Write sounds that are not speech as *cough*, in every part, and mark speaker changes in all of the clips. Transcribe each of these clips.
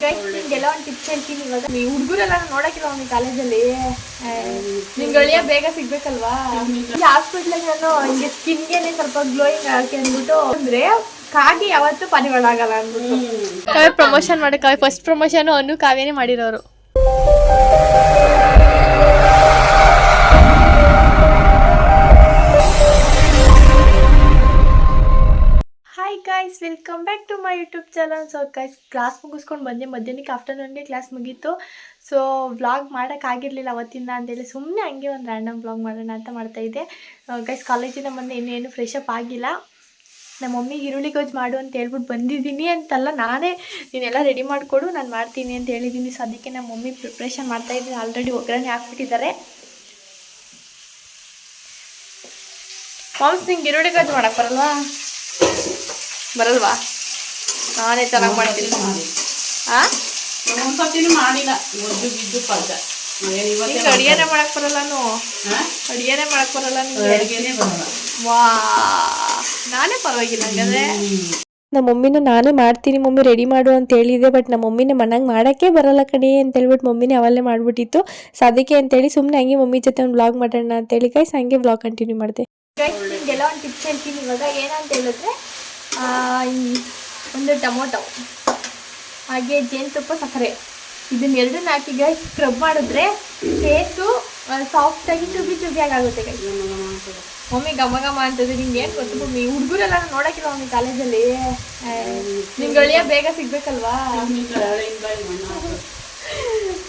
Speaker 1: ನಿಮ್ಗೆಲ್ಲ ಒಂದು ಟಿಪ್ಸ್ ಹೇಳ್ತೀನಿ ಇವಾಗ. ಈ ಹುಡುಗರೆಲ್ಲ ನೋಡಕ್ಕಿಲ್ಲ ಒಂದು ಕಾಲೇಜಲ್ಲಿ. ನಿಮ್ಗೆ ಅಳಿಯ ಬೇಗ ಸಿಗ್ಬೇಕಲ್ವಾ? ಈ ಹಾಸ್ಪಿಟ್ಲಾಗ ನಾನು ಹಿಂಗೆ ಸ್ಕಿನ್ಗೆನೆ ಸ್ವಲ್ಪ ಗ್ಲೋಯಿಂಗ್ ಹಾಕಿ ಅಂದ್ಬಿಟ್ಟು, ಅಂದ್ರೆ ಕಾಗೆ ಯಾವತ್ತೂ ಪನಿಗಳಾಗಲ್ಲ ಅಂದ್ಬಿಟ್ಟು. ಪ್ರಮೋಷನ್ ಮಾಡಕ್ಕೆ ಫಸ್ಟ್ ಪ್ರಮೋಷನ್ ಅನ್ನು ಕಾವ್ಯನೇ ಮಾಡಿರೋರು. Guys welcome back to my YouTube channel so guys class ಮುಗಿಸ್ಕೊಂಡು ಬಂದೆ. ಮಧ್ಯಾಹ್ನಕ್ಕೆ ಆಫ್ಟರ್ನೂನ್ಗೆ ಕ್ಲಾಸ್ ಮುಗೀತು. ಸೊ ವ್ಲಾಗ್ ಮಾಡೋಕ್ಕಾಗಿರಲಿಲ್ಲ ಅವತ್ತಿಂದ ಅಂತೇಳಿ ಸುಮ್ಮನೆ ಹಂಗೆ ಒಂದು ರ್ಯಾಂಡಮ್ ವ್ಲಾಗ್ ಮಾಡೋಣ ಅಂತ ಮಾಡ್ತಾಯಿದ್ದೆ ಗೈಸ್ ಕಾಲೇಜಿನ ಬಂದು. ಇನ್ನೇನು ಫ್ರೆಶ್ ಅಪ್ ಆಗಿಲ್ಲ. ನಮ್ಮ ಮಮ್ಮಿಗೆ ಈರುಳ್ಳಿ ಗೊಜ್ಜು ಮಾಡು ಅಂತ ಹೇಳ್ಬಿಟ್ಟು ಬಂದಿದ್ದೀನಿ ಅಂತಲ್ಲ ನಾನೇ. ನೀನೆಲ್ಲ ರೆಡಿ ಮಾಡಿಕೊಡು, ನಾನು ಮಾಡ್ತೀನಿ ಅಂತ ಹೇಳಿದ್ದೀನಿ. ಸೊ ಅದಕ್ಕೆ ನಮ್ಮ ಮಮ್ಮಿ ಪ್ರಿಪ್ರೇಷನ್ ಮಾಡ್ತಾಯಿದ್ದೀನಿ ಆಲ್ರೆಡಿ ಒಗ್ಗರಣೆ ಹಾಕ್ಬಿಟ್ಟಿದ್ದಾರೆ. ಮಾಮ್ಸ್ ನಿಂಗೆ ಈರುಳ್ಳಿ ಗೊಜ್ಜು ಮಾಡೋಕ್ಕೆ ಬರಲ್ವಾ? ಬರಲ್ವಾ? ನಾನೇ ಚೆನ್ನಾಗಿ ಮಾಡ್ತೀನಿ.
Speaker 2: ಒಂದ್ಸತಿನೂ ಮಾಡಿಲ್ಲ. ಗೊಜ್ಜು ಗಿಜ್ಜು ಪದ್ದ
Speaker 1: ಅಡುಗೆನೇ ಮಾಡಕ್ ಬರಲ್ಲ
Speaker 2: ಅಡಿಗೆನೆ
Speaker 1: ಅಡುಗೆನೇ ಮಾಡಕ್ ಬರಲ್ಲ ವಾ. ನಾನೇ ಪರವಾಗಿಲ್ಲ ಹಂಗಾದ್ರೆ.
Speaker 3: ನಮ್ಮ ಮಮ್ಮಿನ ನಾನೇ ಮಾಡ್ತೀನಿ ಮಮ್ಮಿ ರೆಡಿ ಮಾಡು ಅಂತ ಹೇಳಿದೆ ಬಟ್ ನಮ್ಮ ಮಮ್ಮಿನ ಮನಂಗೆ ಮಾಡೋಕ್ಕೆ ಬರಲ್ಲ ಕಣೇ ಅಂತ ಹೇಳ್ಬಿಟ್ಟು ಮಮ್ಮಿನೇ ಅವಲ್ಲೇ ಮಾಡಿಬಿಟ್ಟಿತ್ತು. ಸೊ ಅದಕ್ಕೆ ಅಂತೇಳಿ ಸುಮ್ಮನೆ ಹಂಗೆ ಮಮ್ಮಿ ಜೊತೆ ಒಂದು ಬ್ಲಾಗ್ ಮಾಡೋಣ ಅಂತೇಳಿ ಕೈಸ್ ಹಂಗೆ ಬ್ಲಾಗ್ ಕಂಟಿನ್ಯೂ ಮಾಡಿದೆ.
Speaker 1: ಗೈಸ್ ನಿಮಗೆಲ್ಲ ಒಂದು ಟಿಪ್ಸ್ ಹೇಳ್ತೀನಿ. ಇವಾಗ ಏನಂತ ಹೇಳಿದ್ರೆ ಒಂದು ಟೊಮೊಟೊ, ಹಾಗೆ ಜೇನುತುಪ್ಪ, ಸಕ್ಕರೆ. ಇದನ್ನ ಹಾಕಿ ಗೈಸ್ ಸ್ಕ್ರಬ್ ಮಾಡಿದ್ರೆ ಫೇಸು ಸಾಫ್ಟಾಗಿ ಚುಬಿ ಚುಬಿಯಾಗಿ ಆಗುತ್ತೆ ಮಮ್ಮಿ ಗಮ ಗಮ ಅಂತದ್ದು ನಿಂಗೆ ಏನು ಗೊತ್ತು? ಮಮ್ಮಿ ಹುಡುಗರೆಲ್ಲ ನೋಡಕ್ಕಿಲ್ಲ ಮಮ್ಮಿ ಕಾಲೇಜಲ್ಲಿ. ನಿಮ್ಗೆ ಅಳಿಯ ಬೇಗ ಸಿಗ್ಬೇಕಲ್ವಾ?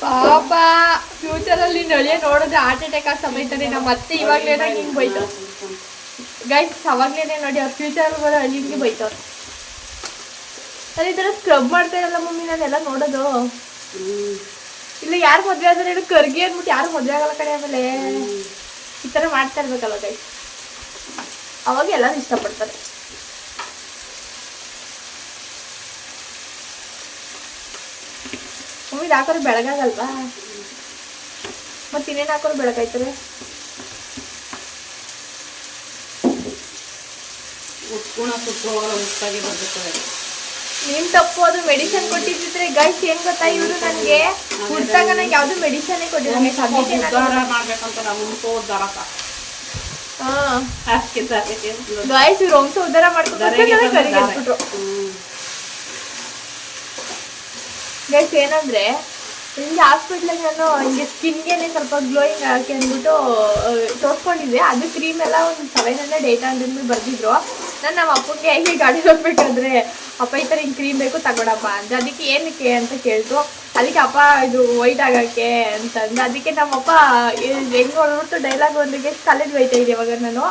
Speaker 1: ಪಾಪ ಫ್ಯೂಚರಲ್ಲಿ ನಳಿಯ ನೋಡಿದ್ರೆ ಹಾರ್ಟ್ ಅಟ್ಯಾಕ್ ಆಗಿ ಸಮೇತಾನೆ ನಮ್ಮ ಅತ್ತೆ ಇವಾಗಲೇ ಹಿಂಗೆ ಬೈತಾವ್ ಗೈಸ್ ಅವಾಗಲೇ ನೋಡಿ ಅವ್ರ ಫ್ಯೂಚರ್ ಬರೋ ಅಲ್ಲಿಗೆ ಬೈತವ್ರು. ನಾನು ಈ ಥರ ಸ್ಕ್ರಬ್ ಮಾಡ್ತಾ ಇರಲ್ಲ ಮಮ್ಮಿ, ನಾನೆಲ್ಲ ನೋಡೋದು. ಇಲ್ಲ, ಯಾರು ಮದುವೆ ಆದ್ರೆ ಹೇಳು, ಕರ್ಗಿ ಅಂದ್ಬಿಟ್ಟು ಯಾರು ಮದುವೆ ಆಗಲ್ಲ ಕಡೆ ಆಮೇಲೆ. ಈ ಥರ ಮಾಡ್ತಾ ಇರ್ಬೇಕಲ್ಲ ಗೈಸ್ ಅವಾಗ ಎಲ್ಲರೂ ಇಷ್ಟಪಡ್ತಾರೆ. ಮಮ್ಮಿ ಹಾಕೋರು ಬೆಳಗಾಗಲ್ವಾ? ಮತ್ತೆ ಇನ್ನೇನು ಹಾಕೋರು ಬೆಳಗಾಯ್ತಾರೆ?
Speaker 2: ಉಟ್ಕೊಳ ಸುಟ್ಕೊಳ್ಳೋವಾಗ ಉಟ್ಟಾಗಿ ಬರ್ಬೇಕಾದ್ರೆ
Speaker 1: ನಿಮ್ ತಪ್ಪು ಅದು ಮೆಡಿಸಿನ್ ಕೊಟ್ಟಿದ್ರೆ ಗೈಸ್ ಏನ್ ಗೊತ್ತಾ ಇವರು ನನಗೆ? ಹುಡ್ತಾಗ ನಂಗೆ ಯಾವ್ದು ಮೆಡಿಸನ್ ನಾನು-
Speaker 2: ಉದ್ಧಾರ ಮಾಡ್ಬೇಕಂತ ನಾವು ಉದ್ಧಾರ
Speaker 1: ಗಾಯ್ಸ್ ಇವ್ರು ವಂಶ. ಗೈಸ್ ಏನಂದ್ರೆ ನಿಮ್ಗೆ ಹಾಸ್ಪಿಟ್ಲ್ ನಾನು ಹಿಂಗೆ ಸ್ಕಿನ್ಗೆನೆ ಸ್ವಲ್ಪ ಗ್ಲೋಯಿಂಗ್ ಹಾಕಿ ಅಂದ್ಬಿಟ್ಟು ತೋರ್ಸ್ಕೊಂಡಿದ್ದೆ. ಅದು ಕ್ರೀಮ್ ಎಲ್ಲ ಒಂದು ಸೆವೆನ್ ಹಂಡ್ರೆಡ್ ಏಟ್ ಹಂಡ್ರೆಡ್ ಮೇಲೆ ಬರ್ದಿದ್ರು. ನಾನು ನಮ್ಮ ಅಪ್ಪಗೆ ಹೇಗೆ ಗಾಡಿ ಹೋಗ್ಬೇಕಾದ್ರೆ ಅಪ್ಪ ಈ ಥರ ಹಿಂಗೆ ಕ್ರೀಮ್ ಬೇಕು ತಗೊಳಪ್ಪ ಅಂತ. ಅದಕ್ಕೆ ಏನಕ್ಕೆ ಅಂತ ಕೇಳ್ತು. ಅದಕ್ಕೆ ಅಪ್ಪ ಇದು ವೈಟ್ ಆಗೋಕ್ಕೆ ಅಂತ ಅಂದ ಅದಕ್ಕೆ ನಮ್ಮಪ್ಪ ಹೆಂಗೆ ಹೊಡ್ಬಿಡ್ತು ಡೈಲಾಗ್ ಒಂದಿಗೆ ತಲೆಗೆ ಬೈತಾ ಇದೆ ಇವಾಗ ನಾನು.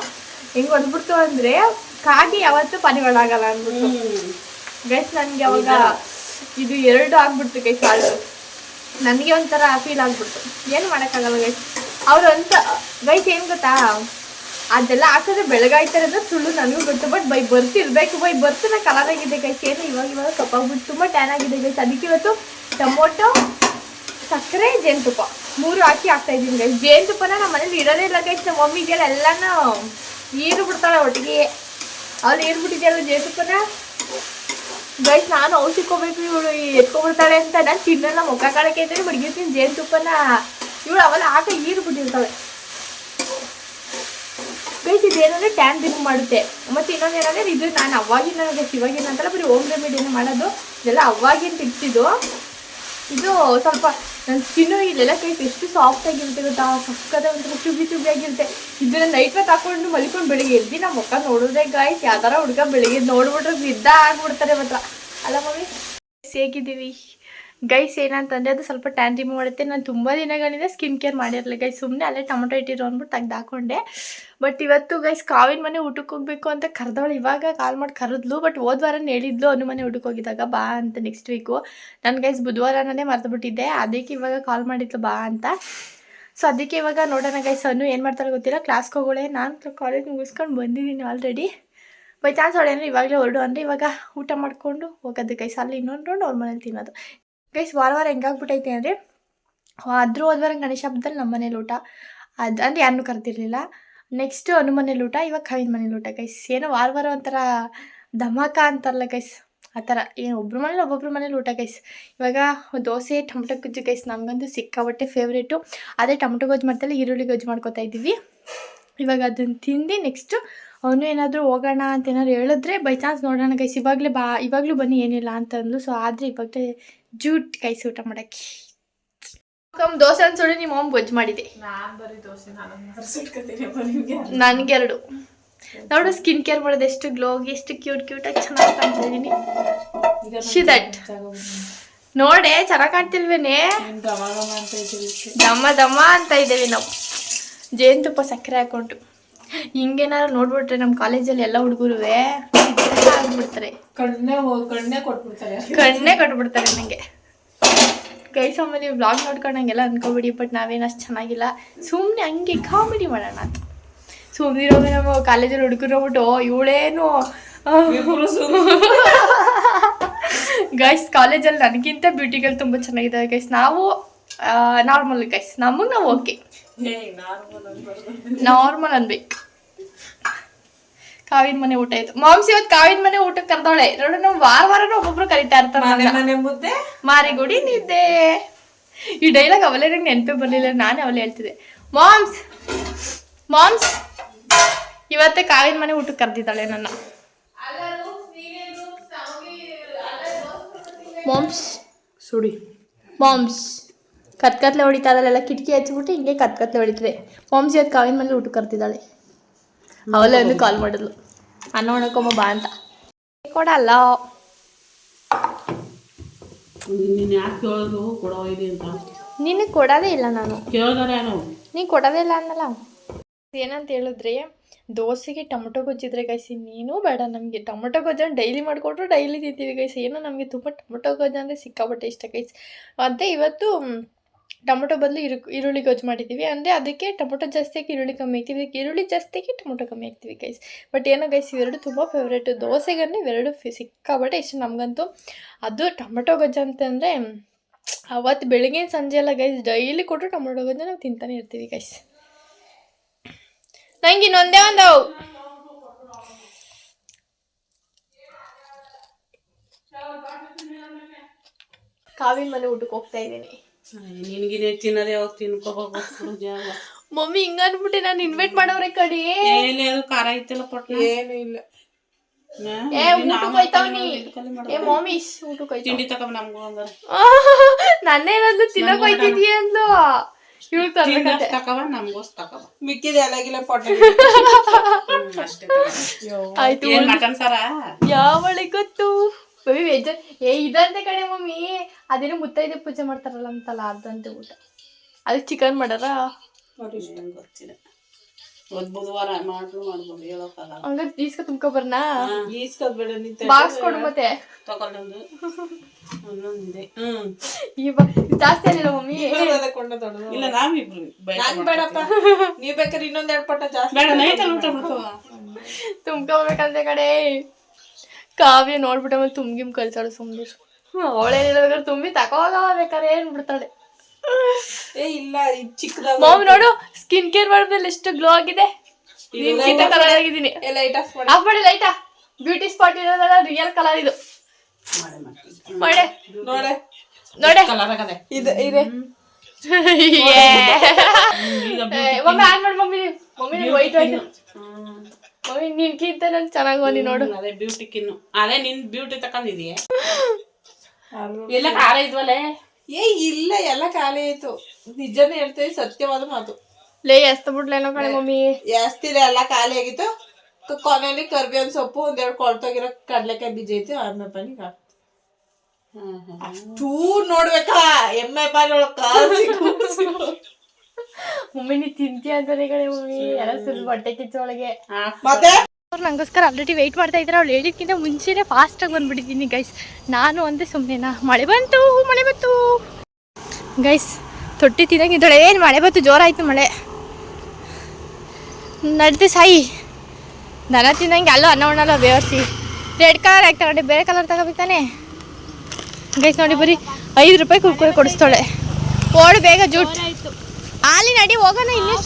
Speaker 1: ಹೆಂಗೆ ಹೊಡ್ಬಿಡ್ತು ಅಂದರೆ ಕಾಗಿ ಯಾವತ್ತೂ ಪನಿಗಳಾಗಲ್ಲ ಅಂದ್ಬಿಟ್ಟು. ಗೈಸ್ ನನಗೆ ಅವಾಗ ಇದು ಎರಡು ಆಗ್ಬಿಡ್ತು ಗೈಸ್ ಸಾಲ್ಟು ನನಗೆ ಒಂಥರ ಫೀಲ್ ಆಗ್ಬಿಡ್ತು. ಏನು ಮಾಡೋಕ್ಕಾಗಲ್ಲ ಗೈಸ್ ಅವ್ರು ಅಂತ ಗೈಸ್ ಏನು ಗೊತ್ತಾ? ಅದೆಲ್ಲ ಹಾಕಿದ್ರೆ ಬೆಳಗಾಯ್ತಾರೆ ಅಂದ್ರೆ ಸುಳ್ಳು ನನಗೂ ಗೊತ್ತು ಬಟ್ ಬೈ ಬರ್ತಿರ್ಬೇಕು ಬೈ ಬರ್ತು ನಾ ಕಲರ್ ಆಗಿದೆ ಗೈಸ್ ಏನು ಇವಾಗ ಇವಾಗ ಕಪ್ಪಾಗ್ಬಿಟ್ಟು ತುಂಬ ಟ್ಯಾನ್ ಆಗಿದೆ ಗೈಸ್ ಅದಕ್ಕೆ ಇವತ್ತು ಟೊಮೊಟೊ, ಸಕ್ಕರೆ, ಜೇನುತುಪ್ಪ ಮೂರು ಹಾಕಿ ಹಾಕ್ತಾ ಇದ್ದೀನಿ ಗೈಸ್ ಜೇನುತುಪ್ಪನ ನಮ್ಮ ಮನೇಲಿ ಇರೋದೇ ಇಲ್ಲ ಗೈಸ್ ನಮ್ಮ ಮಮ್ಮಿಗೆಲ್ಲ ಎಲ್ಲನೂ ಏನು ಬಿಡ್ತಾಳೆ ಒಟ್ಟಿಗೆ. ಅವ್ರು ಏನು ಬಿಟ್ಟಿದ್ಯಲ್ಲ ಜೇನುತುಪ್ಪನ? ಗೈಸ್ ನಾನು ಔಷಧಿಕೋಬೇಕು ಇವಳು ಎತ್ಕೊಬಿಡ್ತಾಳೆ ಅಂತ. ನಾನು ತಿನ್ನಲ್ಲ, ಮುಖ ಕಾಳಕ್ಕೆ ಅಂತ ಮಡಗಿರ್ತೀನಿ. ಜೇನುತುಪ್ಪನ ಇವಳು ಅವೆಲ್ಲ ಹಾಕ ಈರು ಬಿಟ್ಟಿರ್ತಾಳೆ. ಗೈಸ್ ಏನಂದ್ರೆ ಟ್ಯಾನ್ ರಿಮೂವ್ ಮಾಡುತ್ತೆ. ಮತ್ತೆ ಇನ್ನೊಂದು ಏನಂದ್ರೆ, ಇದು ನಾನು ಅವಾಗಿನ ಗೈಸ್ ಇವಾಗಿನ ಅಂತಲ್ಲ ಬರೀ ಹೋಮ್ ರೆಮಿಡಿನ ಮಾಡೋದು. ಇದೆಲ್ಲ ಅವಾಗಿನ ಟಿಪ್ಸ್ ಇದು. ಸ್ವಲ್ಪ ನನ್ನ ಸ್ಕಿನ್ನು ಇಲ್ಲೆಲ್ಲ ಕೈಸ್ ಎಷ್ಟು ಸಾಫ್ಟ್ ಆಗಿರುತ್ತೆ ಗೊತ್ತಾ? ಸಕ್ಕದ ಒಂಥರ ಚುಬಿ ಚುಬಿ ಆಗಿರುತ್ತೆ. ಇದನ್ನ ನೈಟ್ ಹೊತ್ತು ಹಾಕೊಂಡು ಮಲಿಕೊಂಡು ಬೆಳಿಗ್ಗೆ ಎದ್ದು ನಮ್ಮ ಮುಖ ನೋಡಿದ್ರೆ ಗಾಯ್ಸ್ ಯಾವ್ದಾರ ಹುಡುಗ ಬೆಳಿಗ್ಗೆ ನೋಡ್ಬಿಟ್ರೆ ಸಿದ್ಧ ಆಗ್ಬಿಡ್ತಾರೆ ಮಾತ್ರ. ಅಲ್ಲ ಮಮ್ಮಿ? ಹೇಗಿದ್ದೀವಿ? ಗೈಸ್ ಏನಂತಂದರೆ ಅದು ಸ್ವಲ್ಪ ಟ್ಯಾನ್ ರಿಮೂವ್ ಮಾಡುತ್ತೆ. ನಾನು ತುಂಬ ದಿನಗಳಿಂದ ಸ್ಕಿನ್ ಕೇರ್ ಮಾಡಿರಲಿಲ್ಲ. ಗೈಸ್ ಸುಮ್ಮನೆ ಅಲ್ಲೇ ಟೊಮೊಟೊ ಇಟ್ಟಿರೋ ಅಂದ್ಬಿಟ್ಟು ತೆಗ್ದು ಹಾಕೊಂಡೆ. ಬಟ್ ಇವತ್ತು ಗೈಸ್ ಕಾವಿನ ಮನೆ ಊಟಕ್ಕೆ ಹೋಗ್ಬೇಕು ಅಂತ ಕರೆದವಳು ಇವಾಗ ಕಾಲ್ ಮಾಡಿ ಕರೆದ್ಲು ಬಟ್ ಹೋದ ವಾರನೇ ಹೇಳಿದ್ಲು, ಅನು ಮನೆ ಊಟಕ್ಕೆ ಹೋಗಿದ್ದಾಗ ಬಾ ಅಂತ ನೆಕ್ಸ್ಟ್ ವೀಕು ನಾನು ಗೈಸ್ ಬುಧವಾರನೇ ಮರ್ತುಬಿಟ್ಟಿದ್ದೆ ಅದಕ್ಕೆ ಇವಾಗ ಕಾಲ್ ಮಾಡಿದ್ಲು, ಬಾ ಅಂತ. ಸೊ ಅದಕ್ಕೆ ಇವಾಗ ನೋಡೋಣ ಗೈಸ್ ಅನ್ನು ಏನು ಮಾಡ್ತಾರೆ ಗೊತ್ತಿಲ್ಲ. ಕ್ಲಾಸ್ಗೆ ಹೋಗೋಳೆ. ನಾನು ಕಾಲೇಜ್ ಮುಗಿಸ್ಕೊಂಡು ಬಂದಿದ್ದೀನಿ ಆಲ್ರೆಡಿ ಬೈ ಚಾನ್ಸ್ ಅವಳೇನೋ ಇವಾಗಲೇ ಹೊರಡು ಅಂದರೆ ಇವಾಗ ಊಟ ಮಾಡಿಕೊಂಡು ಹೋಗೋದು ಗೈಸ್ ಅಲ್ಲಿ ಇನ್ನೊಂದು ರೌಂಡ್ ಅವ್ರ ಮನೇಲಿ ತಿನ್ನೋದು. ಗೈಸ್ ವಾರ ವಾರ ಹೆಂಗಾಗ್ಬಿಟ್ಟೈತೆ ಅಂದರೆ ಆದರೂ ಹೋದ್ವಾರ ಗಣೇಶ ಹಬ್ಬದಲ್ಲಿ ನಮ್ಮ ಮನೇಲಿ ಊಟ ಅದು ಅಂದರೆ ಯಾರನ್ನೂ ಕರೆದಿರಲಿಲ್ಲ. ನೆಕ್ಸ್ಟ್ ಹನುಮನೇಲಿ ಊಟ ಇವಾಗ ಕವಿನ ಮನೇಲಿ ಊಟ ಗೈಸ್ ಏನೋ ವಾರ ವಾರ ಒಂಥರ ಧಮಾಕ ಅಂತಾರಲ್ಲ ಗೈಸ್ ಆ ಥರ. ಏನು ಒಬ್ಬರು ಮನೇಲಿ ಒಬ್ಬೊಬ್ರ ಮನೇಲಿ ಊಟ ಗೈಸ್ ಇವಾಗ ದೋಸೆ, ಟೊಮೆಟೊ ಗೊಜ್ಜು ಗೈಸ್ ನಮಗಂತೂ ಸಿಕ್ಕಾಬಟ್ಟೆ ಫೇವ್ರೇಟು ಅದೇ ಟೊಮಟೊ ಗೊಜ್ಜು ಮಾಡ್ತಲ್ಲ ಈರುಳ್ಳಿ ಗೊಜ್ಜು ಮಾಡ್ಕೊತಾ ಇದ್ದೀವಿ. ಇವಾಗ ಅದನ್ನು ತಿಂದು ನೆಕ್ಸ್ಟು ಅವನು ಏನಾದರೂ ಹೋಗೋಣ ಅಂತ ಏನಾದ್ರು ಹೇಳಿದ್ರೆ ಬೈ ಚಾನ್ಸ್ ನೋಡೋಣ ಗೈಸ್ ಇವಾಗಲೇ ಬಾ, ಇವಾಗಲೂ ಬನ್ನಿ ಏನಿಲ್ಲ ಅಂತಂದ್ಲು. ಸೊ ಆದರೆ ಇವಾಗಲೇ ಜೂಟ್ ಕೈಸಿ ಊಟ ಮಾಡಕ್ಕೆ. ಕಮ್ ದೋಸೆ ಅನ್ಸೋಡಿ ನಿಮ್ಮ ಅಮ್ಮ ಗೊಜ್ಜು ಮಾಡಿದೆ.
Speaker 2: ನಾನ್ ಬರೀ ದೋಸೆ ನಾನು ಸುಟ್ಕೊತೀನಿ ನಿಮ್ಗೆ.
Speaker 1: ನನಗೆರಡು ನೋಡು ಸ್ಕಿನ್ ಕೇರ್ ಮಾಡೋದು ಎಷ್ಟು ಗ್ಲೋಗಿ ಎಷ್ಟು ಕ್ಯೂಟ್ ಕ್ಯೂಟಾಗಿ ಚೆನ್ನಾಗಿ ಕಾಣ್ತಿದ್ದೀನಿ that. ನೋಡೆ. ಚೆನ್ನಾಗಿ ಕಾಣ್ತಿಲ್ವೇನೆ? ದಮ್ಮ ದಮ್ಮ ಅಂತ ಇದ್ದೇವೆ ನಾವು. ಜೇನುತುಪ್ಪ ಸಕ್ಕರೆ ಹಾಕೊಂಡು ಹಿಂಗೇನಾದ್ರು ನೋಡ್ಬಿಟ್ರೆ ನಮ್ಮ ಕಾಲೇಜಲ್ಲಿ ಎಲ್ಲ ಹುಡುಗರುವೆ. ಆಗ್ಬಿಡ್ತಾರೆ
Speaker 2: ಕಣ್ಣೆ ಹೋಗ್- ಕಣ್ಣೆ ಕೊಟ್ಬಿಡ್ತಾರೆ.
Speaker 1: ನಂಗೆ ಕಟ್ಬಿಡ್ತಾರೆ ನನಗೆ ಗೈಸ್ ಆಮೇಲೆ ವ್ಲಾಗ್ ನೋಡ್ಕೊಂಡು ಹಂಗೆಲ್ಲ ಅನ್ಕೋಬಿಡಿ ಬಟ್ ನಾವೇನು ಅಷ್ಟು ಚೆನ್ನಾಗಿಲ್ಲ. ಸುಮ್ಮನೆ ಹಂಗೆ ಕಾಮಿಡಿ ಮಾಡೋಣ ಅಂತ. ಸುಮ್ಮನಿರೋದು ನಮ್ಮ ಕಾಲೇಜಲ್ಲಿ ಹುಡುಗರು ಹೋಗ್ಬಿಟ್ಟು ಇವಳೇನು? ಗೈಸ್ ಕಾಲೇಜಲ್ಲಿ ನನಗಿಂತ ಬ್ಯೂಟಿಗಳು ತುಂಬ ಚೆನ್ನಾಗಿದ್ದಾವೆ ಗೈಸ್ ನಾವು ನಾರ್ಮಲ್ ಗೈಸ್ ನಮಗೆ ನಾವು ಓಕೆ
Speaker 2: ನಾರ್ಮಲ್
Speaker 1: ಅನ್ಬೇಕು. ಕಾವಿನ ಮನೆ ಊಟ ಆಯ್ತು. ಮಾಮ್ಸ್ ಇವತ್ತು ಕಾವಿನ ಮನೆ ಊಟಕ್ಕೆ ಕರ್ದವಳೆ. ನೋಡು ನಾವು ವಾರ ವಾರನೂ ಒಬ್ಬೊಬ್ರು ಕರಿತಾ ಇರ್ತಾರೆ ಮಾರಿಗುಡಿ ನಿದ್ದೆ. ಈ ಡೈಲಾಗ್ ಅವಲೇ ನಂಗೆ ನೆನಪೇ ಬರಲಿಲ್ಲ ನಾನು ಅವಲೇ ಹೇಳ್ತಿದ್ದೆ. ಮಾಮ್ಸ್ ಮಾಮ್ಸ್ ಇವತ್ತೇ ಕಾವಿನ ಮನೆ ಊಟಕ್ಕೆ ಕರೆದಿದ್ದಾಳೆ ನನ್ನ. ಮಾಮ್ಸ್
Speaker 2: ಸುಡಿ.
Speaker 1: ಮಾಮ್ಸ್ ಕತ್ಕತ್ಲೆ ಹೊಡಿತಾ ಇದ್ದಲ್ಲೆಲ್ಲ ಕಿಟಕಿ ಹಚ್ಬಿಟ್ಟು ಹಿಂಗೆ ಕತ್ಕತ್ಲೆ ಹೊಡಿತಿದೆ. ಮಾಮ್ಸ್ ಇವತ್ತು ಕಾವಿನ ಮನೆ ಊಟಕ್ಕೆ ಕರ್ತಿದ್ದಾಳೆ ಅವಳೇ ಒಂದು ಕಾಲ್ ಮಾಡಿದ್ಲು. ಅನ್ನ ಒಣಕೊಮ್ಮ ಬಾ ಅಂತ. ಕೊಡಲ್ಲ.
Speaker 2: ನೀನು ಯಾಕೆ ಕೇಳೋದು? ಕೊಡೋ ಇದೆ ಅಂತ.
Speaker 1: ನಿನಗೆ ಕೊಡೋದೇ ಇಲ್ಲ ನಾನು.
Speaker 2: ಕೇಳ್ದಾರೇನು
Speaker 1: ನೀ ಕೊಡೋದೇ ಇಲ್ಲ ಅನ್ನಲ್ಲ ಏನಂತ ಹೇಳಿದ್ರೆ ದೋಸೆಗೆ ಟೊಮೊಟೊ ಗೊಜ್ಜಿದ್ರೆ ಗೈಸಿ ನೀನು ಬೇಡ ನಮಗೆ. ಟೊಮೊಟೊ ಗೊಜ್ಜನ್ನು ಡೈಲಿ ಮಾಡಿಕೊಟ್ರು ಡೈಲಿ ತಿಂತೀವಿ ಗೈಸಿ ಏನೋ ನಮಗೆ ತುಂಬ ಟೊಮೊಟೊ ಗೊಜ್ಜ ಅಂದರೆ ಸಿಕ್ಕಾಪಟ್ಟೆ ಇಷ್ಟ ಗೈಸ್ ಮತ್ತು ಇವತ್ತು ಟೊಮೊಟೊ ಬದಲು ಇರು, ಈರುಳ್ಳಿ ಗೊಜ್ಜು ಮಾಡಿದ್ದೀವಿ. ಅಂದರೆ ಅದಕ್ಕೆ ಟೊಮೊಟೊ ಜಾಸ್ತಿ ಹಾಕಿ ಈರುಳ್ಳಿ ಕಮ್ಮಿ ಹಾಕ್ತೀವಿ. ಅದಕ್ಕೆ ಈರುಳ್ಳಿ ಜಾಸ್ತಿ ಹಾಕಿ ಟೊಮೊಟೊ ಕಮ್ಮಿ ಆಗ್ತೀವಿ ಗೈಸ್ ಬಟ್ ಏನೋ ಗೈಸ್ ಇವೆರಡು ತುಂಬ ಫೇವ್ರೇಟು ದೋಸೆಗನ್ನೇ ಇವೆರಡು ಸಿಕ್ಕಾಬಟ್ಟೆ ಇಷ್ಟ ನಮಗಂತೂ ಅದು ಟೊಮೊಟೊ ಗೊಜ್ಜು ಅಂತಂದರೆ ಅವತ್ತು ಬೆಳಗ್ಗೆ ಸಂಜೆ ಎಲ್ಲ ಗೈಸ್ ಡೈಲಿ ಕೊಟ್ಟರು ಟೊಮೊಟೊ ಗೊಜ್ಜು ನಾವು ತಿಂತಾನೆ ಇರ್ತೀವಿ ಗೈಸ್ ನಂಗೆ ಇನ್ನೊಂದೇ ಒಂದು. ಕಾವಿನ ಮನೆ ಊಟಕ್ಕೆ ಹೋಗ್ತಾ ಇದ್ದೀನಿ.
Speaker 2: ನಿನ್ಗಿನೇ ತಿನ್ನೋದೇ ಯಾವಾಗ ತಿನ್ಕೋಬೇಕು
Speaker 1: ಮಮ್ಮಿ ಹಿಂಗ ಅನ್ಬಿಟ್ಟು ನಾನು ಇನ್ವೈಟ್ ಮಾಡೋರೇ ಕಡಿ
Speaker 2: ಅದು ಖಾರ ಐತಲ್ಲ ಪಟ್ನ?
Speaker 4: ಏನು ಇಲ್ಲ.
Speaker 1: ಏ ಊಟಕ್ಕೆ ಹೋಯ್ತಾವ್ನಿ ಏ ಮಾಮಿಸ್ ಊಟಕ್ಕೆ ಹೋಯ್ತಾವ.
Speaker 2: ತಿಂಡಿ ತಗೊಂಡ್ ನಮ್ಗೂ ಹಂಗಾರ *laughs*
Speaker 1: ನನ್ನೇನಂದು ತಿನ್ನಕ್ ಹೋಯ್ತಿದೀಯ ಅಂದ್ಲು. ಇವಳು ತರ್ಬೇಕಂತೆ
Speaker 2: ತಕವ ನಮ್ಗೋಸ್ ತಕವ
Speaker 4: ಮಿಕ್ಕಿದ ಎಲ್ಲಗಿಲ್ಲ ಪಟ್ಟ *laughs*
Speaker 2: ಅಷ್ಟೇ ತಕವ.
Speaker 1: ಆಯ್ತು.
Speaker 2: ಏನ್ ಮಟನ್ ಸಾರ?
Speaker 1: ಯಾವಳಿ ಗೊತ್ತು? ಮಮ್ಮಿ ವೆಜ್ ಏ ಇದಂತೆ ಕಡೆ ಮಮ್ಮಿ. ಅದೇನೋ ಮುತ್ತೈದೆ ಪೂಜೆ ಮಾಡ್ತಾರಲ್ಲ ಅಂತಲ್ಲ ಅದಂತೆ ಊಟ. ಅದು ಚಿಕನ್ ಮಾಡಾರ?
Speaker 2: ಗೊತ್ತಿಲ್ಲ. ಒಂದ್ ಬುಧವಾರ ಮಾಡ್ರು ಮಾಡ್ಬೋದು ಹೇಳೋಕ್ಕಾಗಲ್ಲ.
Speaker 1: ಹಂಗ ಈಸ್ಕ ತುಂಬ್ಕೊ ಬರ್ನಾ?
Speaker 4: ಈಸ್ಕದ್ ಬೇಡ ನಿಂತ
Speaker 1: ಬಾಕ್ಸ್ ಕೊಡು ಮತ್ತೆ.
Speaker 2: ತಗೊಂಡೊಂದು ಒಂದೊಂದಿದೆ ಹ್ಮ್.
Speaker 1: ಇವ ಜಾಸ್ತಿ ಏನಿಲ್ಲ ಮಮ್ಮಿ?
Speaker 2: ಇಲ್ಲ ನಾವಿಬ್ರು ಬೈಕ್
Speaker 4: ನಾನ್ ಬೇಡಪ್ಪ. ನೀವ್ ಬೇಕಾದ್ರೆ ಇನ್ನೊಂದ್ ಎರಡ್ ಪಟ್ಟ ಜಾಸ್ತಿ
Speaker 2: ಬೇಡ ನೈಟ್
Speaker 1: ತುಂಬ್ಕೊಬೇಕಂತೆ ಕಡೆ ಕಾವ್ಯ ನೋಡ್ಬಿಟ್ಟು ಆಮೇಲೆ ತುಂಬಿಮ್ ಕಲ್ಸಾಳು ಸುಮ್ಮನೆ ಅವಳೇನಿಲ್ಲ ತುಂಬಿ ತಕೋಗ ಬೇಕಾದ್ರೆ ಏನ್ ಬಿಡ್ತಾಳೆ
Speaker 4: ಏ ಇಲ್ಲ ಇದ್ ಚಿಕ್ಕದಾಗ
Speaker 1: ಮಾಮ್ ನೋಡು ಸ್ಕಿನ್ ಕೇರ್ ಮಾಡಿದ್ಮೇಲೆ ಎಷ್ಟು ಗ್ಲೋ ಆಗಿದೆ. ನಿನ್ಗಿಂತ ಕಲರ್ ಆಗಿದ್ದೀನಿ.
Speaker 4: ಎಲ್ಲ ಲೈಟ್ ಆಫ್ ಮಾಡಿ.
Speaker 1: ಆಫ್ ಮಾಡಿ ಲೈಟಾ ಬ್ಯೂಟಿ ಸ್ಪಾಟ್ ಇರೋದಲ್ಲ ರಿಯಲ್ ಕಲರ್ ಇದು.
Speaker 2: ಮಾಡಿ
Speaker 4: ನೋಡೆ.
Speaker 1: ನೋಡೆ.
Speaker 2: ಕಲರ್ ಆಗದೆ.
Speaker 4: ಇದು ಇದೆ. *laughs*
Speaker 1: ಮಮ್ಮಿ ಆನ್ ಮಾಡಿ mummy mummy white white. Mummy ನಿನ್ಕಿಂತ ನನ್ ಚೆನ್ನಾಗಿ ಬಂದಿ ನೋಡು.
Speaker 2: ಅದೇ ಬ್ಯೂಟಿ ಕಿನ್ನು. ಅದೇ ನಿನ್ ಬ್ಯೂಟಿ ತಕೊಂಡಿದೀಯ ಎಲ್ಲ ಖಾರ ಇದ್ವಲ್ಲೇ
Speaker 4: ಏ ಇಲ್ಲ ಎಲ್ಲ ಖಾಲಿ ಆಯ್ತು. ನಿಜನೇ ಹೇಳ್ತೇವೆ ಸತ್ಯವಾದ ಮಾತು.
Speaker 1: ಲೇ ಎಸ್ತ ಬಿಡ್ಲೇನೋ ಕಣೆ ಮಮ್ಮಿ.
Speaker 4: ಎಸ್ತಿಲ್ಲ ಎಲ್ಲ ಖಾಲಿ ಆಗಿತ್ತು. ಕೊನೆಯಲ್ಲಿ ಕರ್ಬೇವಿನ ಸೊಪ್ಪು ಒಂದೆರಡು ಕೊಳ್ತೋಗಿರೋ ಕಡಲೆಕಾಯಿ ಬೀಜ ಐತಿ ಆಮೇಲೆ ಪಾನಿಗೆ ಹಾಕ್ತು. ಅಷ್ಟೂ ನೋಡ್ಬೇಕಾ ಎಮ್ಮೆ ಪಾನಿ ಒಳಗ್
Speaker 1: ಮಮ್ಮಿ ನೀ ತಿಂತೀಯ ಅಂತಾನೆ ಕಣೆ ಮಮ್ಮಿ ಎಲ್ಲ ಸುಲ್ ಹೊಟ್ಟೆ ಕಿಚ್ಚೊಳಗೆ
Speaker 4: ಮತ್ತೆ?
Speaker 1: ಅವ್ರು ನಂಗೋಸ್ಕರ ಆಲ್ರೆಡಿ ವೆಯ್ಟ್ ಮಾಡ್ತಾ ಇದ್ದಾರೆ. ಅವ್ಳು ಹೇಳಿದ್ಕಿಂತ ಫಾಸ್ಟ್‌ ಫಾಸ್ಟಾಗಿ ಬಂದ್ಬಿಟ್ಟಿದ್ದೀನಿ ಗೈಸ್ ನಾನು ಅಂದೆ ಸುಮ್ಮನೆನಾ ಮಳೆ ಬಂತು ಮಳೆ ಬಂತು. ಗೈಸ್ ತೊಟ್ಟಿ ತಿನ್ನಂಗಿದ್ದಾಳೆ ಏನು ಮಳೆ ಬಂತು? ಜೋರಾಯ್ತು ಮಳೆ. ನಡ್ದು ಸಾಯಿ. ದನ ತಿನ್ನಂಗೆ ಅಲ್ಲೋ ಅನ್ನ ಉಣ್ಣಲ್ಲ ಬೇವರ್ಸಿ. ರೆಡ್ ಕಲರ್ ಯಾಕೆ ತಗೊಂಡೆ? ಬೇರೆ ಕಲರ್ ತಗೋಬೇಕಾನೆ ಗೈಸ್ ನೋಡಿ ಬರೀ ಐದು ರೂಪಾಯಿ ಕುರ್ಕುರೆ ಕೊಡಿಸ್ತಾಳೆ. ಓಡು ಬೇಗ ಜೂಟ್. ಆಲಿ ನಡಿ ಹೋಗೋಣ ಇಲ್ಲಿ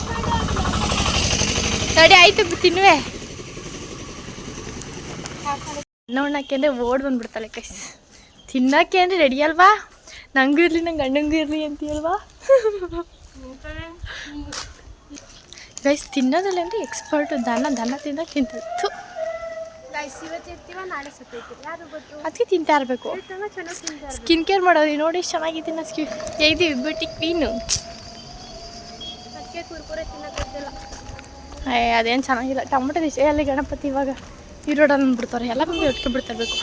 Speaker 1: ನಡಿ ಆಯ್ತು ತಿನ್ನುವೆ. ನೋಡಕ್ಕೆ ಅಂದ್ರೆ ಅಂದರೆ ಓಡ್ ಬಂದ್ಬಿಡ್ತಾಳೆ ಕೈಸ್ ತಿನ್ನಕ್ಕೆ ಅಂದರೆ ರೆಡಿ ಅಲ್ವಾ? ನಂಗೂ ಇರಲಿ ನಂಗೆ ಗಂಡಂಗೂ ಇರಲಿ ಅಂತೀಯಲ್ವಾ? ಗೈಸ್ ತಿನ್ನೋದ್ರಲ್ಲಿ ಅಂದರೆ ಎಕ್ಸ್ಪರ್ಟ್ ದನ ದನ ತಿನ್ನೋಕೆ ತಿಂತದ್ದು ಅದಕ್ಕೆ ತಿಂತಾ ಇರಬೇಕು. ಸ್ಕಿನ್ ಕೇರ್ ಮಾಡೋದು ನೋಡಿ ಎಷ್ಟು ಚೆನ್ನಾಗಿದೆ ನಾ ಸ್ಕಿ ಏ ಅದೇನು ಚೆನ್ನಾಗಿಲ್ಲ. ಟೊಮೆಟೊ ದಿವಸ ಅಲ್ಲಿ ಗಣಪತಿ ಇವಾಗ ಈರೋಡಲ್ಲಿ ಬಿಡ್ತಾರೆ ಎಲ್ಲ ಬಂದು ಒಟ್ಟಿಗೆ ಬಿಡ್ತಿರ್ಬೇಕು.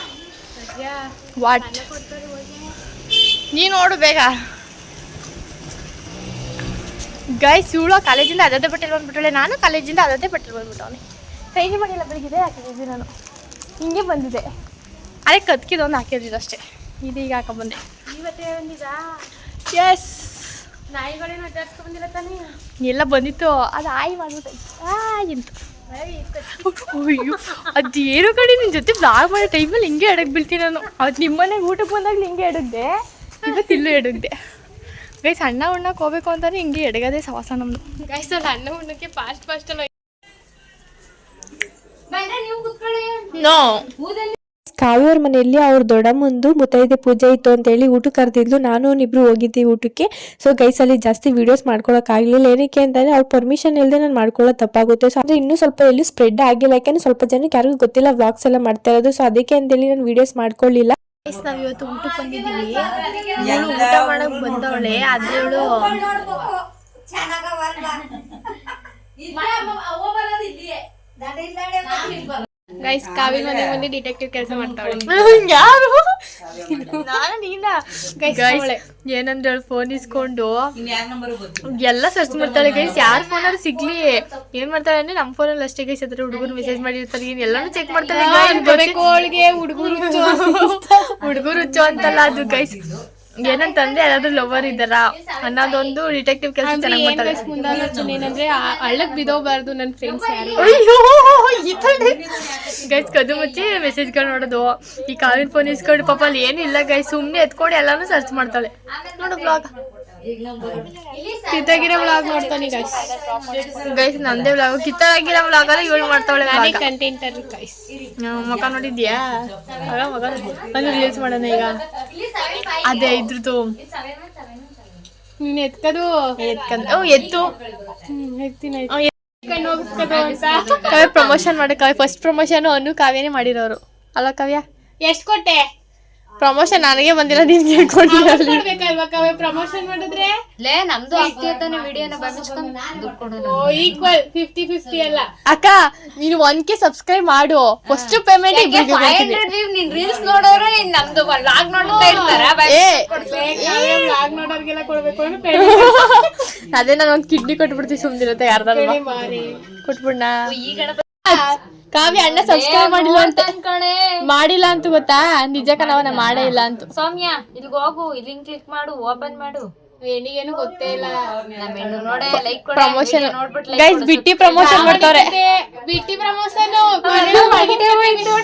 Speaker 1: ವಾಟ್ ನೀ ನೋಡು ಬೇಗ. ಗೈ ಇವಳು ಕಾಲೇಜಿಂದ ಅದೇ ಬಟ್ಟೆ ಬಂದ್ಬಿಟ್ಟಳೆ ನಾನು ಕಾಲೇಜಿಂದ ಅದೇ ಬಟ್ಟೆ ಬಂದ್ಬಿಟ್ಟವನೆ ಕೈಗೆ ಮಾಡಿಲ್ಲ ಬೆಳಿಗ್ಗೆ ಹಾಕಿದ್ದೆ ನಾನು? ಹಿಂಗೆ ಬಂದಿದೆ. ಅದೇ ಕತ್ಕಿದೊಂದು ಹಾಕಿದ್ರು ಅಷ್ಟೇ. ಇದೀಗ ಹಾಕೊಂಡ್ಬಂದೆ ಹಾಕೊಂಬಂದೆ ಎಸ್
Speaker 3: ನಾಯಿಗಳೇನು ಬಂದಿಲ್ಲ ತಾನೇ?
Speaker 1: ಎಲ್ಲ ಬಂದಿತ್ತು. ಅದು ಆಯಿ ಮಾಡ್ಬಿಟ್ಟು. ಆಯ್ ಅದು ಅಯ್ಯೋ ಅದೇನು ಕಡೆ ನಿನ್ನ ಜೊತೆ ಬ್ಲಾಗ್ ಮಾಡೋ ಟೈಮಲ್ಲಿ ಹಿಂಗೆ ಎಡಕ್ ಬೀಳ್ತೀನಿ ನಾನು. ಅದು ನಿಮ್ಮನೆಗೆ ಊಟಕ್ಕೆ ಬಂದಾಗ ಹಿಂಗೆ ಎಡಗ್ದೆ ಇವತ್ತು ಇಲ್ಲೂ ಎಡಗ್ದೆ ಗೈಸ್ ಅಣ್ಣ ಉಣ್ಣಕ್ಕೆ ಹೋಗ್ಬೇಕು ಅಂತಾನೆ ಹಿಂಗೆ ಎಡಗದೆ ಸವಾಸ ನಮ್ಮದು
Speaker 3: ಗೈಸ್ ಅಲ್ಲಿ ಅಣ್ಣ ಉಣ್ಣಕ್ಕೆ ಫಾಸ್ಟ್ ಫಾಸ್ಟ್ ಅಲ್ಲ
Speaker 1: ನೋ
Speaker 3: ಕಾವ್ಯವ್ರ ಮನೆಯಲ್ಲಿ ಅವ್ರ ದೊಡ್ಡಮ್ಮಂದು ಮುತ್ತೈದೆ ಪೂಜೆ ಇತ್ತು ಅಂತೇಳಿ ಊಟ ಕರೆದಿದ್ಲು. ನಾನು ಇಬ್ರು ಹೋಗಿದ್ದೆ ಊಟಕ್ಕೆ. ಸೊ ಗೈಸ್ ಅಲ್ಲಿ ಜಾಸ್ತಿ ವಿಡಿಯೋಸ್ ಮಾಡ್ಕೊಳಕ್ ಆಗ್ಲಿಲ್ಲ. ಏನಕ್ಕೆ ಅಂತಂದರೆ ಅವ್ರ ಪರ್ಮಿಷನ್ ಇಲ್ಲದೆ ನಾನು ಮಾಡ್ಕೊಳ್ಳೋದು ತಪ್ಪಾಗುತ್ತೆ. ಸೊ ಅಂದ್ರೆ ಇನ್ನೂ ಸ್ವಲ್ಪ ಎಲ್ಲೂ ಸ್ಪ್ರೆಡ್ ಆಗಿಲ್ಲ. ಯಾಕಂದ್ರೆ ಸ್ವಲ್ಪ ಜನಕ್ಕೆ ಯಾರಿಗೂ ಗೊತ್ತಿಲ್ಲ ವ್ಲಾಗ್ಸ್ ಎಲ್ಲ ಮಾಡ್ತಾ ಇರೋದು. ಸೊ ಅದಕ್ಕೆ ಅಂತೇಳಿ ನಾನು ವಿಡಿಯೋಸ್ ಮಾಡ್ಕೊಳ್ಳಿಲ್ಲ
Speaker 1: ಗೈಸ್ ನಾವು ಇವತ್ತು ಊಟಕ್ಕೆ ಬಂದಿದ್ದೀವಿ. ಊಟ ಮಾಡಕ್ ಬಂದವಳೆ. ಅದೇಳು
Speaker 3: ಗೈಸ್ ಕಾವಿ ಮನೆ ಮುಂದೆ ಡಿಟೆಕ್ಟಿವ್ ಕೆಲಸ ಮಾಡ್ತಾಳೆ
Speaker 1: ಯಾರು? ನಾನು ನೀನ? ಗೈಸ್ ಏನಂದ್ರೆ ಅವಳು ಫೋನ್ ಇಸ್ಕೊಂಡು ಎಲ್ಲ ಸರ್ಚ್ ಮಾಡ್ತಾಳೆ ಗೈಸ್ ಯಾರ ಫೋನಲ್ಲಿ ಸಿಗ್ಲಿ. ಏನ್ ಮಾಡ್ತಾಳೆ ಅಂದ್ರೆ ನಮ್ಮ ಫೋನಲ್ಲಿ ಅಷ್ಟೇ ಗೈಸ್ ಅದ್ರ ಹುಡುಗರು ಮೆಸೇಜ್ ಮಾಡಿರ್ತಾರೆ ಏನ್ ಎಲ್ಲಾನು ಚೆಕ್ ಮಾಡ್ತಾಳೆ
Speaker 3: ಹುಡುಗರು
Speaker 1: ಹುಡುಗರು ಹುಚ್ಚು ಅಂತಲ್ಲ ಅದು ಗೈಸ್ ಏನಂತಂದ್ರೆ ಯಾರಾದ್ರೂ ಲವರ್ ಇದ್ದಾರ ಅನ್ನೋದೊಂದು ಡಿಟೆಕ್ಟಿವ್ ಕೆಲಸ ಚೆನ್ನಾಗಿ
Speaker 3: ಮುಂದಾಲೋಚನೆ ಏನಂದ್ರೆ ಹಳ್ಳಕ್ ಬಿದೋಗ್ಬಾರ್ದು ನನ್ನ ಫ್ರೆಂಡ್ಸ್ ಯಾರು?
Speaker 1: ಗೈಸ್ ಕದು ಮುಚ್ಚಿ ಮೆಸೇಜ್ಗಳು ನೋಡೋದು. ಈ ಕಾವಿನ ಫೋನ್ ಇಸ್ಕೊಂಡು ಪಾಪ ಅಲ್ಲಿ ಏನಿಲ್ಲ ಗೈಸ್ ಸುಮ್ಮನೆ ಎತ್ಕೊಂಡು ಎಲ್ಲಾನು ಸರ್ಚ್ ಮಾಡ್ತಾಳೆ. ನೋಡು ಬ್ಲಾಗ್
Speaker 3: ಕಿತ್ತಾಗಿರೋ ವ್ಲಾಗ್ ನೋಡ್ತಾನೆ ಗೈಸ್
Speaker 1: ಗೈಸ್ ನಂದೇ ಬ್ಲಾಗ್ ಕಿತ್ತಾಗಿರೋ ಬ್ಲಾಗ್ ಅಲ್ಲಿ ಇವಳು ಮಾಡ್ತಾವಳೆ
Speaker 3: ನಾನೇ ಕಂಟೆಂಟ್ ಅಲ್ಲಿ ಗೈಸ್
Speaker 1: ನೋಡಿದ್ಯಾ? ಆಗ ಮಗ ಒಂದು ರೀಲ್ಸ್ ಮಾಡೋಣ ಈಗ. ಅದೇ ಇದ್ರದ್ದು.
Speaker 3: ನೀನ್ ಎತ್ಕದು?
Speaker 1: ಎತ್ಕಂದ್ ಓ ಎತ್ತು.
Speaker 3: ಎತ್ತೀನಿ
Speaker 1: ಕಾವ್ಯ ಪ್ರಮೋಷನ್ ಮಾಡಿ ಕಾವ್ಯ. ಫಸ್ಟ್ ಪ್ರಮೋಷನ್ ಅನ್ನು ಕಾವ್ಯನೇ ಮಾಡಿರೋರು. ಅಲ್ಲ ಕಾವ್ಯ?
Speaker 3: ಎಷ್ಟು ಕೊಟ್ಟೆ?
Speaker 1: ಪ್ರಮೋಷನ್ ನನಗೆ ಬಂದಿಲ್ಲ ನಿನ್ಗೆ ಹೇಳ್ಕೊಂಡಿರಲಿ
Speaker 3: ಕೊಡ್ಬೇಕಲ್ವಾ ಪ್ರಮೋಷನ್ ಮಾಡಿದ್ರೆ?
Speaker 5: ಲೇ ನಮ್ದು ಆಗ್ತೈತೆ ತಾನೆ ವಿಡಿಯೋನ ಬಂದಿಸ್ಕೊಂಡು
Speaker 3: ಈಕ್ವಲ್ ಫಿಫ್ಟಿ ಫಿಫ್ಟಿ ಅಲ್ಲ.
Speaker 1: ಅಕ್ಕ ನೀನು ಒನ್ ಕೆ ಸಬ್ಸ್ಕ್ರೈಬ್ ಮಾಡು. ಫಸ್ಟ್ ಪೇಮೆಂಟ್
Speaker 5: ನೀನ್ ರೀಲ್ಸ್ ನೋಡೋರು ಇನ್ ನಮ್ದು ವ್ಲಾಗ್ ನೋಡ್ತಾ ಇರ್ತಾರ
Speaker 1: ಏ.
Speaker 3: ವ್ಲಾಗ್ ನೋಡೋರ್ಗೆಲ್ಲ ಕೊಡ್ಬೇಕು ಅಂದ್ರೆ *laughs*
Speaker 1: ಅದೇ ನಾನು ಒಂದ್ ಕಿಡ್ನಿ ಕೊಟ್ಬಿಡ್ತೀನಿ ಸುಮ್ನಿರುತ್ತೆ ಯಾರ್ದಾರ ಕೊಟ್ಬಿಡ್ನ?
Speaker 5: ಈ ಗಣಪತಿ
Speaker 1: ಕಾವ್ಯ ಅಣ್ಣ ಸಬ್ಸ್ಕ್ರೈಬ್ ಮಾಡಿಲ್ಲ ಅಂತ ಮಾಡಿಲ್ಲ ಅಂತ ಗೊತ್ತಾ? ನಿಜ ಕಣವನ ಮಾಡೇ ಇಲ್ಲ ಅಂತ.
Speaker 5: ಸೌಮ್ಯ ಇಲ್ಲಿಗೆ ಹೋಗು ಇಲ್ಲಿ ಕ್ಲಿಕ್ ಮಾಡು ಓಪನ್ ಮಾಡು.
Speaker 3: ಹೆಣ್ಣಿಗೇನು ಗೊತ್ತೇ ಇಲ್ಲ.
Speaker 5: ನಮ್ಮ ಹೆಣ್ಣು ನೋಡೆ ಲೈಕ್ ಕೊಡ
Speaker 1: ಪ್ರಮೋಷನ್
Speaker 5: ನೋಡ್ಬಿಟ್ಟು
Speaker 1: ಗೈಸ್ ಬಿಟ್ಟಿ ಪ್ರಮೋಷನ್ ಮಾಡ್ತಾರೆ
Speaker 3: ಬಿಟ್ಟಿ ಪ್ರಮೋಷನ್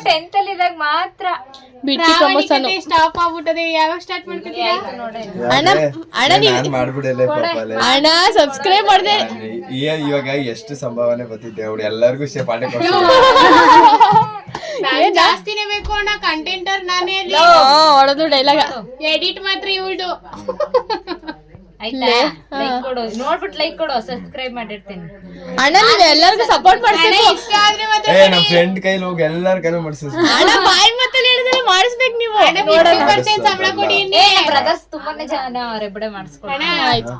Speaker 5: ಟೆಂತ್ ಅಲ್ಲಿ ಇದಾಗ ಮಾತ್ರ.
Speaker 1: ಬಿಟ್ಟಿ ಪ್ರಮೋಷನ್
Speaker 3: ಸ್ಟಾಪ್ ಆಗ್ಬಿಟ್ಟದೆ. ಯಾವಾಗ ಸ್ಟಾರ್ಟ್ ಮಾಡ್ತೀವಿ
Speaker 1: ಅಣ್ಣ ಅಣ್ಣ ನೀವು
Speaker 6: ಮಾಡ್ಬಿಡಲೆ
Speaker 1: ಅಣ್ಣ ಸಬ್ಸ್ಕ್ರೈಬ್ ಮಾಡ್ದೆ.
Speaker 6: ಇವಾಗ ಎಷ್ಟು ಸಂಭಾವನೆ ಬರ್ತಿದ್ದೆ ಅವ್ರು ಎಲ್ಲರಿಗೂ ಶೇ ಪಾಠ
Speaker 3: ಜಾಸ್ತಿನೇ ಬೇಕು ಅಣ್ಣ. ಕಂಟೆಂಟರ್ ನಾನೇ
Speaker 1: ಹೊಡೆದು ಡೈಲಾಗ
Speaker 3: ಎಡಿಟ್ ಮಾತ್ರ ಇವಳ್ದು. *laughs*
Speaker 5: ಆಯ್ತಾ? ಲೈಕ್ ಕೊಡು. ನೋಡ್ಬಿಟ್ಟು ಲೈಕ್ ಕೊಡು ಸಬ್ಸ್ಕ್ರೈಬ್ ಮಾಡಿರ್ತೀನಿ.
Speaker 1: ಅಣ್ಣ ಎಲ್ಲರಿಗೂ ಸಪೋರ್ಟ್ ಮಾಡ್ಬೇಕು
Speaker 3: ಇಷ್ಟ ಆದ್ರೆ ಮಾತ್ರ
Speaker 6: ಏ ನಮ್ ಫ್ರೆಂಡ್ ಕೈಲಿ ಹೋಗಿ ಎಲ್ಲಾರ ಕೈಲೂ ಮಾಡಿಸ್
Speaker 1: ಅಣ್ಣ ಬಾಯಿ ಮಾತಲ್ಲಿ ಹೇಳಿದ್ರೆ ಮಾಡಿಸ್ಬೇಕು ನೀವು.
Speaker 3: ಸಂಬಳ ಕೊಡಿ
Speaker 5: ಏ ಬ್ರದರ್ಸ್ ತುಂಬಾನೇ ಜನ ಅವರೇ ಬಿಡ ಮಾಡಿಸ್ಕೊಡು
Speaker 3: ಅಣ್ಣ
Speaker 1: ಆಯ್ತು.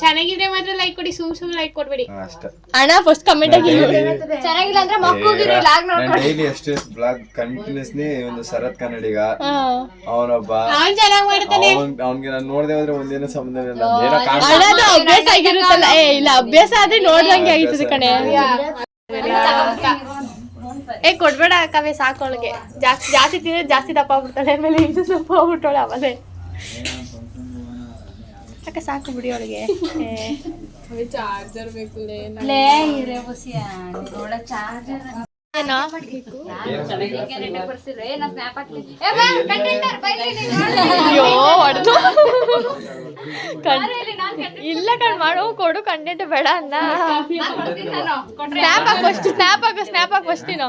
Speaker 3: ಚೆನ್ನಾಗಿದ್ರೆ ಮಾತ್ರ ಲೈಕ್ ಕೊಡಿ ಸುಮ್ ಸುಮ್ ಲೈಕ್ ಕೊಡ್ಬೇಡಿ.
Speaker 6: ಅಷ್ಟ.
Speaker 1: ಅಣ್ಣ ಫಸ್ಟ್ ಕಮೆಂಟ್ ಆಗಿ
Speaker 5: ಚೆನ್ನಾಗಿಲ್ಲ ಅಂದ್ರೆ ಮಕ್ಕಳಿಗೆ ಲಾಗ್
Speaker 6: ನಾನು
Speaker 5: ನೋಡ್ಕೊಂಡು
Speaker 6: ಡೈಲಿ ಅಷ್ಟು ಬ್ಲಾಗ್ ಕಂಟಿನ್ಯೂಸ್ಲಿ ಒಂದು ಸರತ್ ಕನ್ನಡಿಗ ಅವನೊಬ್ಬ.
Speaker 3: ಅವನ್ ಚೆನ್ನಾಗಿ ಮಾಡ್ತಾನೆ.
Speaker 6: ಅವನ್ಗೆ ನಾನು ನೋಡ್ದೆ ಹೋದ್ರೆ ಒಂದೇನೋ ಸಂಬಂಧ ಇಲ್ಲ. ಏನೋ ಕಾಣ್ತಾ
Speaker 1: ಅಣ್ಣ ಅದು ಅಭ್ಯಾಸ ಆಗಿರುತ್ತಲ್ಲ. ಏ ಇಲ್ಲ ಅಭ್ಯಾಸ ಆದ್ರೆ ನೋಡ್ದಂಗೆ ಆಗಿತ್ತು ಕಣೆ. ಏ ಕೊಡ್ಬೇಡ ಕವೆ ಸಾಕೊಳಗೆ ಜಾಸ್ತಿ ಜಾಸ್ತಿ ತಿಂದ್ರೆ ಜಾಸ್ತಿ ದಪ್ಪ ಆಗ್ಬಿಡ್ತಾಳೆ. ಆಮೇಲೆ ಇದು ದಪ್ಪ ಆಗ್ಬಿಟ್ಟವಳೆ ಅವಲೇ ಅಕ್ಕ ಸಾಕು ಬಿಡಿ ಅವಳಿಗೆ?
Speaker 3: ಚಾರ್ಜರ್ ಬೇಕು
Speaker 5: ಲೇ ಇರೇ ನೋಡ ಚಾರ್ಜರ್ ಬರ್ಸಿದ್ರೆ ನಾ ಸ್ನ್ಯಾಪ್ ಹಾಕ್ಲಿ. ಏ ಬಾ ಕಂಟೆಂಟರ್ ಬೈಲಿ
Speaker 1: ಅಯ್ಯೋ ಹೊಡೆದು. ಇಲ್ಲ ಕಣ್ ಮಾಡು ಕೊಡು ಕಂಟೆಂಟ್ ಬೇಡ ಅಂದ ಸ್ನ್ಯಾಪ್ ಹಾಕು ಸ್ನ್ಯಾಪ್ ಹಾಕು ಸ್ನ್ಯಾಪ್ ಹಾಕು ನೀನು.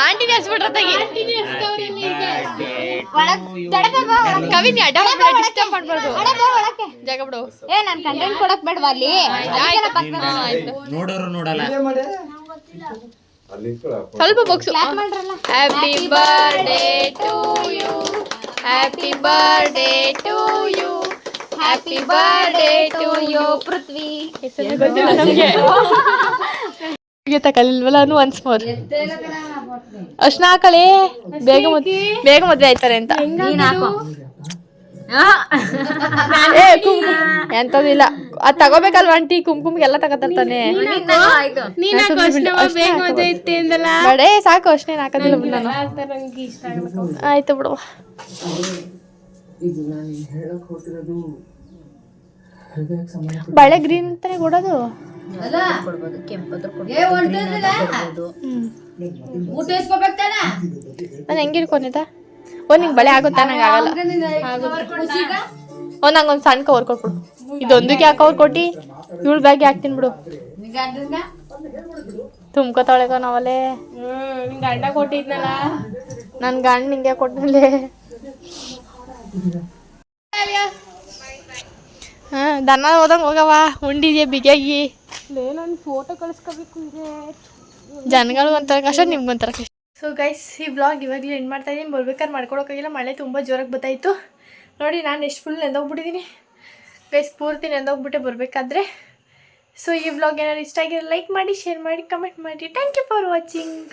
Speaker 1: ಆಂಟಿನಿ ಹಸ್ಬಿಟ್ರ ತೆಗಿ ಡಿಸ್ಟರ್ಬ್ ಮಾಡ್ಬಾರ್ದು ಜಾಗ ಬಿಡು.
Speaker 5: ಏ ನಾನ್ ಕಂಟೆಂಟ್ ಕೊಡಕ್ ಬೇಡವಾ ಅಲ್ಲಿ?
Speaker 7: ನೋಡೋರು ನೋಡಲ್ಲ.
Speaker 1: ಸ್ವಲ್ಪ box happy birthday to you happy birthday to you happy birthday to you Prithvi ನಮಗೆ. ತಗೊಳ್ಳಿಲ್ವಲ್ಲ ಅನು ಒನ್ಸ್ ಮೋರ್ ಅರ್ಶನ ಹಾಕಳೆ ಬೇಗ ಬೇಗ ಮದ್ವೆ ಆಯ್ತಾರೆ ಅಂತ. ಎಂತದಿಲ್ಲ ಅದ್ ತಗೋಬೇಕಲ್ವಾ ಆಂಟಿ? ಕುಂಕುಮ್ ಎಲ್ಲ ತಗೋತಾನೆ ಬಡೇ. ಸಾಕು ಅಷ್ಟೇ ಹಾಕೋದಿಲ್ಲ ಬಿಡು ನಾನು. ಆಯ್ತು ಬಿಡು ಬಳೆ ಗ್ರೀನ್ ಅಂತಾನೆ ಕೊಡೋದು? ನಾನು ಹೆಂಗೆ ಇಟ್ಕೊಂಡಿದ್ದ ಓ ನಿಂಗೆ ಬಳೆ ಆಗುತ್ತಾ? ನಂಗೆ ಆಗಲ್ಲ. ಓ ನಂಗೊಂದು ಒಂದು ಸಣ್ಣ ಕವರ್ ಕೊಟ್ಬಿಡು. ಇದೊಂದಕ್ಕೆ ಯಾಕೆ ಕವರ್ ಕೊಟ್ಟಿ? ಇವಳು ಬ್ಯಾಗ್ ಹಾಕ್ತೀನಿ ಬಿಡು ತುಂಬ್ಕೋತಾಳೆಗ ನಾವಲ್ಲೇ
Speaker 3: ನಿಂಗೆ ಗಂಡ ಕೊಟ್ಟಿದ್ನಲ್ಲ?
Speaker 1: ನನ್ನ ಗಂಡ ನಿಂಗೆ ಕೊಟ್ಟಲೆ ಹಾ ದನ ಹೋದಂಗೆ ಹೋಗವ ಉಂಡಿದ್ಯಾ ಬಿಗಿಯಾಗಿ.
Speaker 3: ನಾನು ಫೋಟೋ ಕಳಿಸ್ಕೋಬೇಕು ಇದೆ
Speaker 1: ಜನಗಳು ಒಂಥರ ಕಷ್ಟ ನಿಮ್ಗೊಂಥರ ಕಷ್ಟ. ಸೊ ಗೈಸ್ ಈ ಬ್ಲಾಗ್ ಇವಾಗಲೂ ಎಂಡ್ ಮಾಡ್ತಾ ಇದ್ದೀನಿ ಬರ್ಬೇಕಾದ್ರೆ ಮಾಡ್ಕೊಳಕ್ಕಾಗಿಲ್ಲ ಮಳೆ ತುಂಬ ಜೋರಾಗಿ ಬರ್ತಾಯಿತ್ತು ನೋಡಿ ನಾನು ಎಷ್ಟು ಫುಲ್ ನೆಂದೋಗ್ಬಿಟ್ಟಿದ್ದೀನಿ ಗೈಸ್ ಪೂರ್ತಿ ನೆಂದೋಗ್ಬಿಟ್ಟೆ ಬರಬೇಕಾದ್ರೆ. ಸೊ ಈ ಬ್ಲಾಗ್ ಏನಾದ್ರು ಇಷ್ಟ ಆಗಿರೋ ಲೈಕ್ ಮಾಡಿ ಶೇರ್ ಮಾಡಿ ಕಮೆಂಟ್ ಮಾಡಿ. Thank you for watching